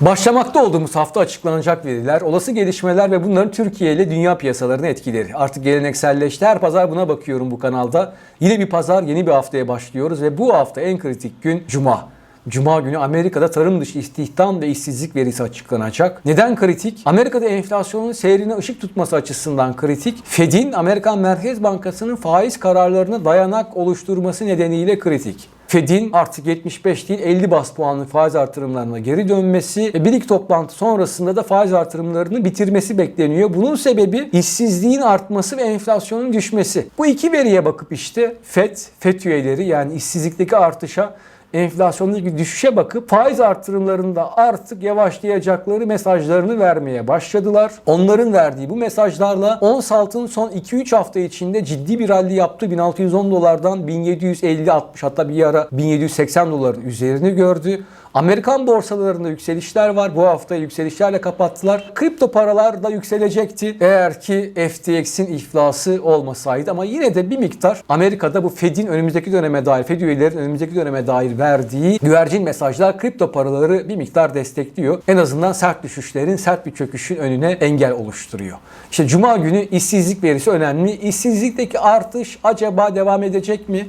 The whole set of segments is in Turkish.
Başlamakta olduğumuz hafta açıklanacak veriler, olası gelişmeler ve bunların Türkiye ile dünya piyasalarına etkileri. Artık gelenekselleşti. Her pazar buna bakıyorum bu kanalda. Yine bir pazar, yeni bir haftaya başlıyoruz ve bu hafta en kritik gün Cuma. Cuma günü Amerika'da tarım dışı istihdam ve işsizlik verisi açıklanacak. Neden kritik? Amerika'da enflasyonun seyrine ışık tutması açısından kritik. Fed'in Amerikan Merkez Bankası'nın faiz kararlarına dayanak oluşturması nedeniyle kritik. Fed'in artık 75 değil 50 bas puanlı faiz artırımlarına geri dönmesi ve bir ilk toplantı sonrasında da faiz artırımlarını bitirmesi bekleniyor. Bunun sebebi işsizliğin artması ve enflasyonun düşmesi. Bu iki veriye bakıp işte Fed, Fed üyeleri yani işsizlikteki artışa enflasyondaki düşüşe bakıp faiz artırımlarında artık yavaşlayacakları mesajlarını vermeye başladılar. Onların verdiği bu mesajlarla ons altın son 2-3 hafta içinde ciddi bir rally yaptı. 1610 dolardan 1750-60 hatta bir ara 1780 doların üzerini gördü. Amerikan borsalarında yükselişler var. Bu hafta yükselişlerle kapattılar. Kripto paralar da yükselecekti eğer ki FTX'in iflası olmasaydı ama yine de bir miktar Amerika'da bu Fed'in önümüzdeki döneme dair, Fed üyelerinin önümüzdeki döneme dair verdiği güvercin mesajlar kripto paraları bir miktar destekliyor. En azından sert düşüşlerin, sert bir çöküşün önüne engel oluşturuyor. İşte Cuma günü işsizlik verisi önemli. İşsizlikteki artış acaba devam edecek mi?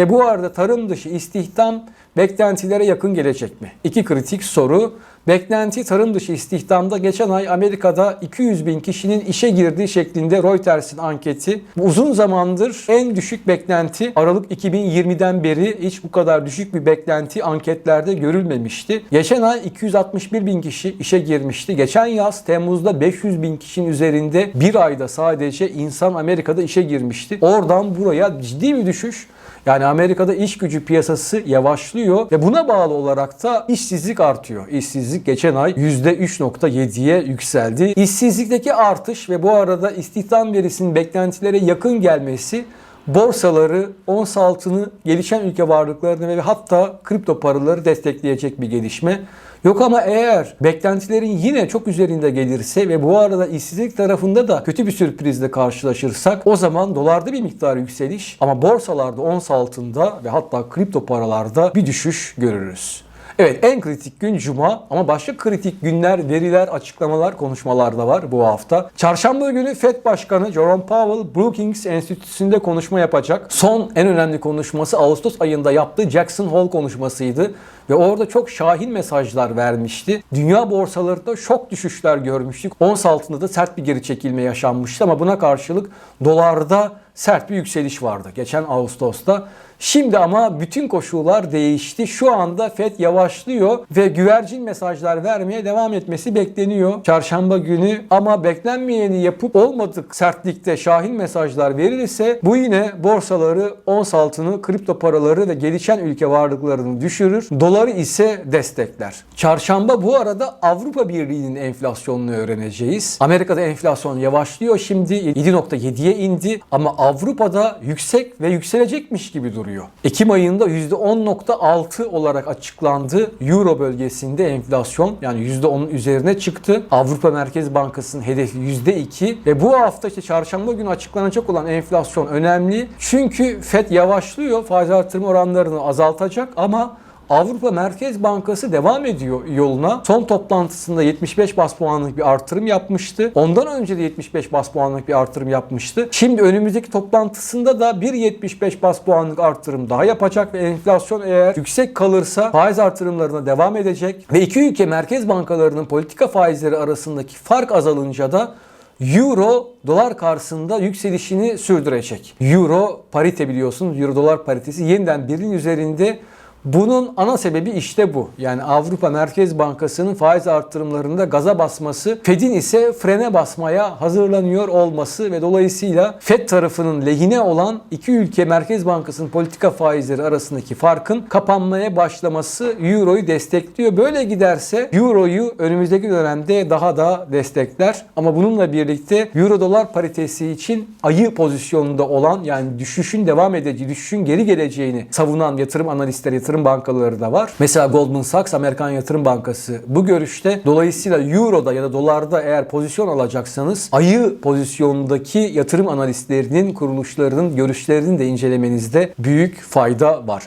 Ve bu arada tarım dışı istihdam beklentilere yakın gelecek mi? İki kritik soru. Beklenti tarım dışı istihdamda geçen ay Amerika'da 200 bin kişinin işe girdiği şeklinde Reuters'in anketi. Uzun zamandır en düşük beklenti Aralık 2020'den beri hiç bu kadar düşük bir beklenti anketlerde görülmemişti. Geçen ay 261 bin kişi işe girmişti. Geçen yaz Temmuz'da 500 bin kişinin üzerinde bir ayda sadece insan Amerika'da işe girmişti. Oradan buraya ciddi bir düşüş. Yani Amerika'da iş gücü piyasası yavaşlıyor ve buna bağlı olarak da işsizlik artıyor. İşsizlik geçen ay %3.7'ye yükseldi. İşsizlikteki artış ve bu arada istihdam verisinin beklentilere yakın gelmesi borsaları, ons altını, gelişen ülke varlıklarını ve hatta kripto paraları destekleyecek bir gelişme. Yok ama eğer beklentilerin yine çok üzerinde gelirse ve bu arada işsizlik tarafında da kötü bir sürprizle karşılaşırsak o zaman dolarda bir miktar yükseliş ama borsalarda ons altında ve hatta kripto paralarda bir düşüş görürüz. Evet en kritik gün Cuma ama başka kritik günler, veriler, açıklamalar, konuşmalar da var bu hafta. Çarşamba günü FED Başkanı Jerome Powell Brookings Enstitüsü'nde konuşma yapacak. Son en önemli konuşması Ağustos ayında yaptığı Jackson Hole konuşmasıydı. Ve orada çok şahin mesajlar vermişti. Dünya borsalarında şok düşüşler görmüştük. Ons altında da sert bir geri çekilme yaşanmıştı ama buna karşılık dolarda sert bir yükseliş vardı geçen Ağustos'ta. Şimdi ama bütün koşullar değişti. Şu anda FED yavaşlıyor ve güvercin mesajlar vermeye devam etmesi bekleniyor. Çarşamba günü ama beklenmeyeni yapıp olmadık sertlikte şahin mesajlar verilirse bu yine borsaları, ons altını, kripto paraları ve gelişen ülke varlıklarını düşürür. Doları ise destekler. Çarşamba bu arada Avrupa Birliği'nin enflasyonunu öğreneceğiz. Amerika'da enflasyon yavaşlıyor şimdi 7.7'ye indi ama Avrupa'da yüksek ve yükselecekmiş gibi duruyor. Ekim ayında %10.6 olarak açıklandı. Euro bölgesinde enflasyon yani %10'un üzerine çıktı. Avrupa Merkez Bankası'nın hedefi %2 ve bu hafta işte çarşamba günü açıklanacak olan enflasyon önemli. Çünkü FED yavaşlıyor. Faiz artırma oranlarını azaltacak ama Avrupa Merkez Bankası devam ediyor yoluna. Son toplantısında 75 bas puanlık bir artırım yapmıştı. Ondan önce de 75 bas puanlık bir artırım yapmıştı. Şimdi önümüzdeki toplantısında da bir 75 bas puanlık artırım daha yapacak ve enflasyon eğer yüksek kalırsa faiz artırımlarına devam edecek. Ve iki ülke merkez bankalarının politika faizleri arasındaki fark azalınca da Euro dolar karşısında yükselişini sürdürecek. Euro parite biliyorsunuz. Euro dolar paritesi yeniden birinin üzerinde bunun ana sebebi işte bu. Yani Avrupa Merkez Bankası'nın faiz artırımlarında gaza basması, Fed'in ise frene basmaya hazırlanıyor olması ve dolayısıyla Fed tarafının lehine olan iki ülke Merkez Bankası'nın politika faizleri arasındaki farkın kapanmaya başlaması Euro'yu destekliyor. Böyle giderse Euro'yu önümüzdeki dönemde daha da destekler. Ama bununla birlikte Euro dolar paritesi için ayı pozisyonunda olan yani düşüşün devam edeceği, düşüşün geri geleceğini savunan yatırım analistleri, yatırım bankaları da var. Mesela Goldman Sachs, Amerikan Yatırım Bankası bu görüşte. Dolayısıyla Euro'da ya da dolarda eğer pozisyon alacaksanız ayı pozisyondaki yatırım analistlerinin, kuruluşlarının görüşlerini de incelemenizde büyük fayda var.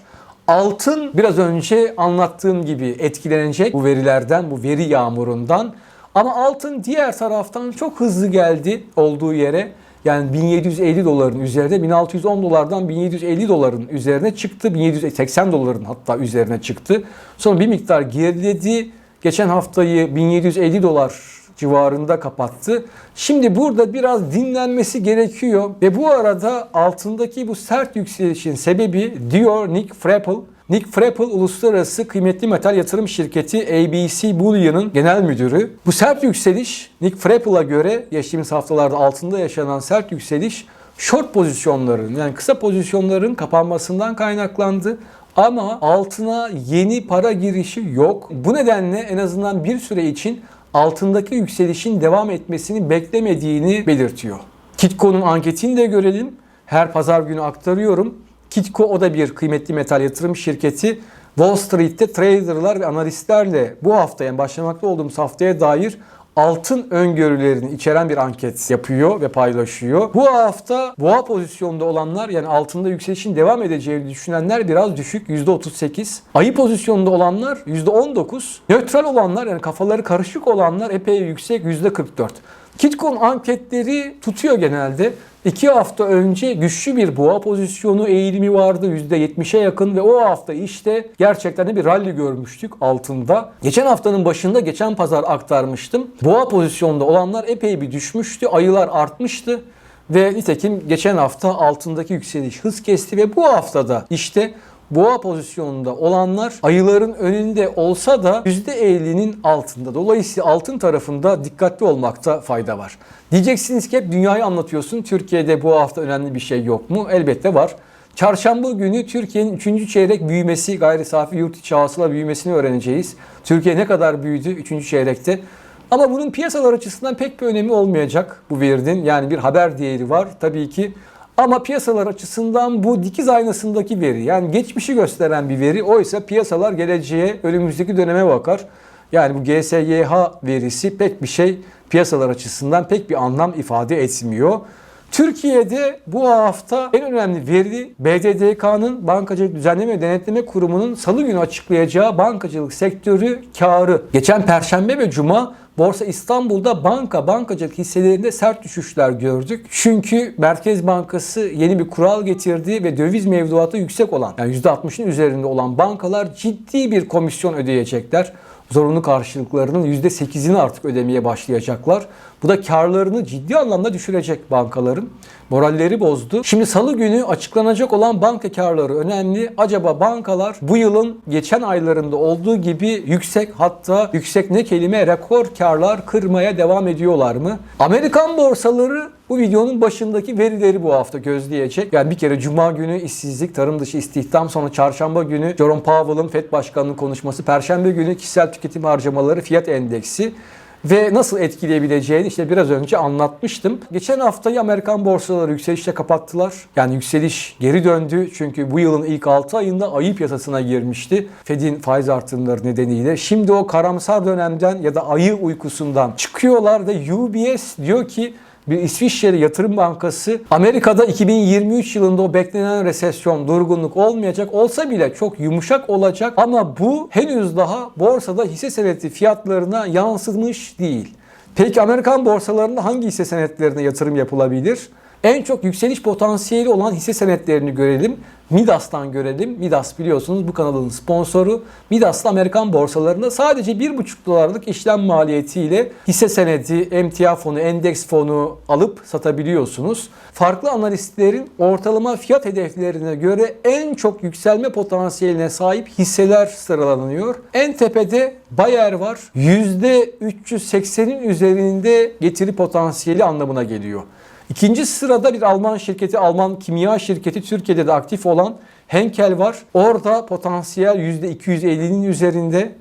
Altın biraz önce anlattığım gibi etkilenecek bu verilerden, bu veri yağmurundan. Ama altın diğer taraftan çok hızlı geldi olduğu yere. Yani 1750 doların üzerinde 1610 dolardan 1750 doların üzerine çıktı. 1780 doların hatta üzerine çıktı. Sonra bir miktar geriledi. Geçen haftayı 1750 dolar civarında kapattı. Şimdi burada biraz dinlenmesi gerekiyor ve bu arada altındaki bu sert yükselişin sebebi diyor Nick Frappel. Nick Frappel uluslararası kıymetli metal yatırım şirketi ABC Bullion'ın genel müdürü. Bu sert yükseliş Nick Frappel'a göre geçtiğimiz haftalarda altında yaşanan sert yükseliş short pozisyonların yani kısa pozisyonların kapanmasından kaynaklandı. Ama altına yeni para girişi yok. Bu nedenle en azından bir süre için altındaki yükselişin devam etmesini beklemediğini belirtiyor. Kitco'nun anketini de görelim. Her pazar günü aktarıyorum. Kitco o da bir kıymetli metal yatırım şirketi. Wall Street'te traderlar ve analistlerle bu hafta yani başlamakta olduğumuz haftaya dair altın öngörülerini içeren bir anket yapıyor ve paylaşıyor. Bu hafta boğa pozisyonda olanlar yani altında yükselişin devam edeceğini düşünenler biraz düşük %38. Ayı pozisyonda olanlar %19. Nötral olanlar yani kafaları karışık olanlar epey yüksek %44. Kitcon anketleri tutuyor genelde. İki hafta önce güçlü bir boğa pozisyonu eğilimi vardı %70'e yakın ve o hafta işte gerçekten de bir rally görmüştük altında. Geçen haftanın başında geçen pazar aktarmıştım. Boğa pozisyonda olanlar epey bir düşmüştü. Ayılar artmıştı. Ve nitekim geçen hafta altındaki yükseliş hız kesti ve bu haftada işte boğa pozisyonunda olanlar ayıların önünde olsa da %50'nin altında. Dolayısıyla altın tarafında dikkatli olmakta fayda var. Diyeceksiniz ki hep dünyayı anlatıyorsun. Türkiye'de bu hafta önemli bir şey yok mu? Elbette var. Çarşamba günü Türkiye'nin 3. çeyrek büyümesi, gayri safi yurt içi hasıla büyümesini öğreneceğiz. Türkiye ne kadar büyüdü 3. çeyrekte? Ama bunun piyasalar açısından pek bir önemi olmayacak bu verinin. Yani bir haber değeri var tabii ki. Ama piyasalar açısından bu dikiz aynasındaki veri yani geçmişi gösteren bir veri. Oysa piyasalar geleceğe, önümüzdeki döneme bakar. Yani bu GSYH verisi pek bir şey piyasalar açısından pek bir anlam ifade etmiyor. Türkiye'de bu hafta en önemli veri BDDK'nın Bankacılık Düzenleme ve Denetleme Kurumu'nun salı günü açıklayacağı bankacılık sektörü karı. Geçen perşembe ve cuma Borsa İstanbul'da banka, bankacılık hisselerinde sert düşüşler gördük. Çünkü Merkez Bankası yeni bir kural getirdi ve döviz mevduatı yüksek olan yani %60'ın üzerinde olan bankalar ciddi bir komisyon ödeyecekler zorunlu karşılıklarının %8'ini artık ödemeye başlayacaklar. Bu da karlarını ciddi anlamda düşürecek bankaların. Moralleri bozdu. Şimdi salı günü açıklanacak olan banka karları önemli. Acaba bankalar bu yılın geçen aylarında olduğu gibi yüksek hatta yüksek ne kelime rekor karlar kırmaya devam ediyorlar mı? Amerikan borsaları bu videonun başındaki verileri bu hafta gözleyecek. Yani bir kere cuma günü işsizlik, tarım dışı istihdam, sonra çarşamba günü Jerome Powell'ın FED Başkanı'nın konuşması, perşembe günü kişisel tüketim harcamaları, fiyat endeksi ve nasıl etkileyebileceğini işte biraz önce anlatmıştım. Geçen haftayı Amerikan borsaları yükselişle kapattılar. Yani yükseliş geri döndü çünkü bu yılın ilk 6 ayında ayı piyasasına girmişti. Fed'in faiz artırımları nedeniyle. Şimdi o karamsar dönemden ya da ayı uykusundan çıkıyorlar ve UBS diyor ki bir İsviçreli yatırım bankası Amerika'da 2023 yılında o beklenen resesyon, durgunluk olmayacak olsa bile çok yumuşak olacak ama bu henüz daha borsada hisse senedi fiyatlarına yansımış değil. Peki Amerikan borsalarında hangi hisse senetlerine yatırım yapılabilir? En çok yükseliş potansiyeli olan hisse senetlerini görelim. Midas'tan görelim. Midas biliyorsunuz bu kanalın sponsoru. Midas'ta Amerikan borsalarında sadece 1,5 dolarlık işlem maliyetiyle hisse senedi, emtia fonu, endeks fonu alıp satabiliyorsunuz. Farklı analistlerin ortalama fiyat hedeflerine göre en çok yükselme potansiyeline sahip hisseler sıralanıyor. En tepede Bayer var. %380'in üzerinde getiri potansiyeli anlamına geliyor. İkinci sırada bir Alman şirketi, Alman kimya şirketi Türkiye'de de aktif olan Henkel var. Orada potansiyel %250'nin üzerinde.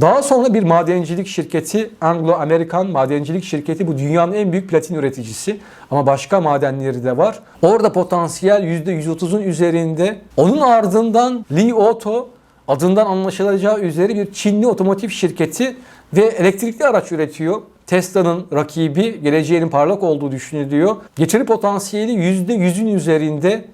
Daha sonra bir madencilik şirketi, Anglo-Amerikan madencilik şirketi bu dünyanın en büyük platin üreticisi. Ama başka madenleri de var. Orada potansiyel %130'un üzerinde. Onun ardından Li Auto adından anlaşılacağı üzere bir Çinli otomotiv şirketi ve elektrikli araç üretiyor. Tesla'nın rakibi geleceğinin parlak olduğu düşünülüyor. Getiri potansiyeli %100'ün üzerinde.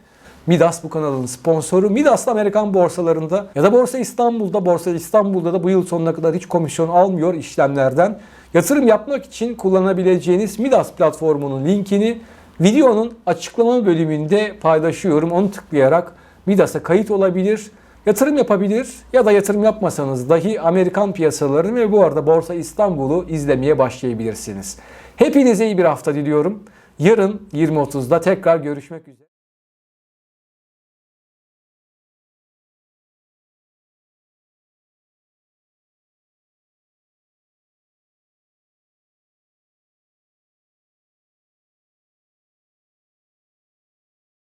Midas bu kanalın sponsoru. Midas da Amerikan borsalarında ya da Borsa İstanbul'da, Borsa İstanbul'da da bu yıl sonuna kadar hiç komisyon almıyor işlemlerden. Yatırım yapmak için kullanabileceğiniz Midas platformunun linkini videonun açıklama bölümünde paylaşıyorum. Onu tıklayarak Midas'a kayıt olabilir, yatırım yapabilir ya da yatırım yapmasanız dahi Amerikan piyasalarını ve bu arada Borsa İstanbul'u izlemeye başlayabilirsiniz. Hepinize iyi bir hafta diliyorum. Yarın 20.30'da tekrar görüşmek üzere.